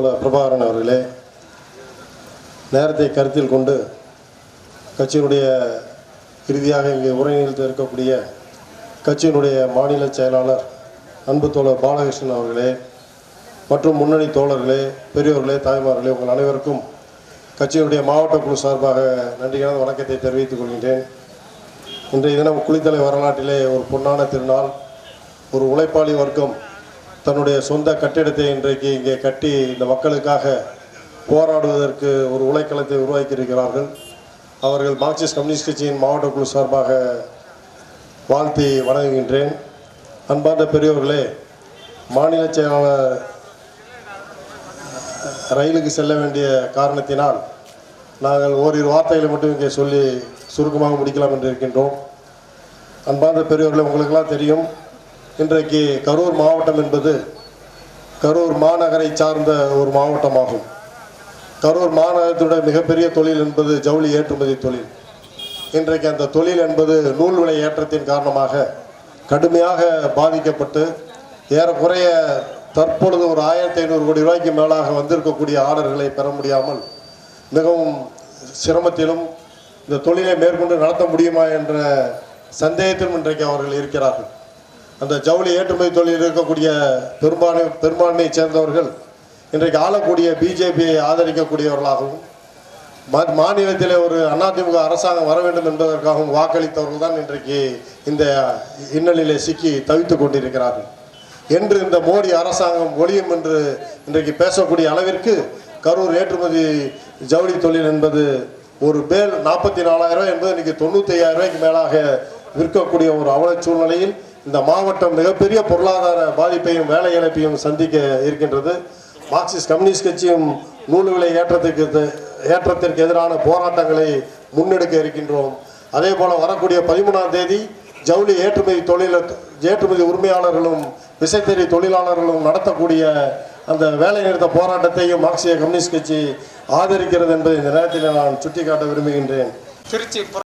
பிரபாகரன் அவர்களே நேரத்தை கருத்தில் கொண்டு கட்சியினுடைய இறுதியாக இங்கே உரை இருக்கக்கூடிய கட்சியினுடைய மாநில செயலாளர் அன்பு தோழர் பாலகிருஷ்ணன் அவர்களே மற்றும் முன்னணி தோழர்களே பெரியோர்களே தாய்மார்களே உங்கள் அனைவருக்கும் கட்சியினுடைய மாவட்ட குழு சார்பாக நன்றியான வணக்கத்தை தெரிவித்துக் கொள்கின்றேன். இன்றைய தினம் குளித்தலை வரலாற்றிலே ஒரு பொன்னான திருநாள் ஒரு உழைப்பாளி வர்க்கம் தன்னுடைய சொந்த கட்டிடத்தை இன்றைக்கு இங்கே கட்டி இந்த மக்களுக்காக போராடுவதற்கு ஒரு உழைக்களத்தை உருவாக்கியிருக்கிறார்கள். அவர்கள் மார்க்சிஸ்ட் கம்யூனிஸ்ட் கட்சியின் மாவட்ட குழு சார்பாக வாழ்த்தி வணங்குகின்றேன். அன்பார்ந்த பெரியவர்களே மாநில செயலாளர் ரயிலுக்கு செல்ல வேண்டிய காரணத்தினால் நாங்கள் ஓரிரு வார்த்தைகளை மட்டும் இங்கே சொல்லி சுருக்கமாக முடிக்கலாம் என்று இருக்கின்றோம். அன்பார்ந்த பெரியவர்களே உங்களுக்கெல்லாம் தெரியும் இன்றைக்கு கரூர் மாவட்டம் என்பது கரூர் மாநகரை சார்ந்த ஒரு மாவட்டமாகும். கரூர் மாநகரத்துடைய மிகப்பெரிய தொழில் என்பது ஜவுளி ஏற்றுமதி தொழில். இன்றைக்கு அந்த தொழில் என்பது நூல் விலை ஏற்றத்தின் காரணமாக கடுமையாக பாதிக்கப்பட்டு ஏறக்குறைய தற்பொழுது ஒரு ஆயிரத்தி ஐநூறு கோடி ரூபாய்க்கு மேலாக வந்திருக்கக்கூடிய ஆர்டர்களை பெற முடியாமல் மிகவும் சிரமத்திலும் இந்த தொழிலை மேற்கொண்டு நடத்த முடியுமா என்ற சந்தேகத்திலும் இன்றைக்கு அவர்கள் இருக்கிறார்கள். அந்த ஜவுளி ஏற்றுமதி தொழிலில் இருக்கக்கூடிய பெரும்பான்மை பெரும்பான்மையை சேர்ந்தவர்கள் இன்றைக்கு ஆளக்கூடிய பிஜேபியை ஆதரிக்கக்கூடியவர்களாகவும் மா- மாநிலத்திலே ஒரு அதிமுக அரசாங்கம் வர வேண்டும் என்பதற்காகவும் வாக்களித்தவர்கள் தான் இன்றைக்கு இந்த இன்னலிலே சிக்கி தவித்துக் கொண்டிருக்கிறார்கள். என்று இந்த மோடி அரசாங்கம் ஒழியும் என்று இன்றைக்கு பேசக்கூடிய அளவிற்கு கரூர் ஏற்றுமதி ஜவுளி தொழில் என்பது ஒரு பேல் நாற்பத்தி நாலாயிரம் ரூபாய் என்பது இன்றைக்கி தொண்ணூற்றி ஐயாயிரம் ரூபாய்க்கு மேலாக விற்கக்கூடிய ஒரு அவல சூழ்நிலையில் இந்த மாவட்டம் மிகப்பெரிய பொருளாதார பாதிப்பையும் வேலை இழப்பையும் சந்திக்க இருக்கின்றது. மார்க்சிஸ்ட் கம்யூனிஸ்ட் கட்சியும் நூல் விலை ஏற்றத்திற்கு ஏற்றத்திற்கு எதிரான போராட்டங்களை முன்னெடுக்க இருக்கின்றோம். அதே போல் வரக்கூடிய பதிமூணாம் தேதி ஜவுளி ஏற்றுமதி தொழில ஏற்றுமதி உரிமையாளர்களும் விசைத்தறி தொழிலாளர்களும் நடத்தக்கூடிய அந்த வேலை நிறுத்த போராட்டத்தையும் மார்க்சிய கம்யூனிஸ்ட் கட்சி ஆதரிக்கிறது என்பதை இந்த நேரத்தில் நான் சுட்டிக்காட்ட விரும்புகின்றேன். திருச்சி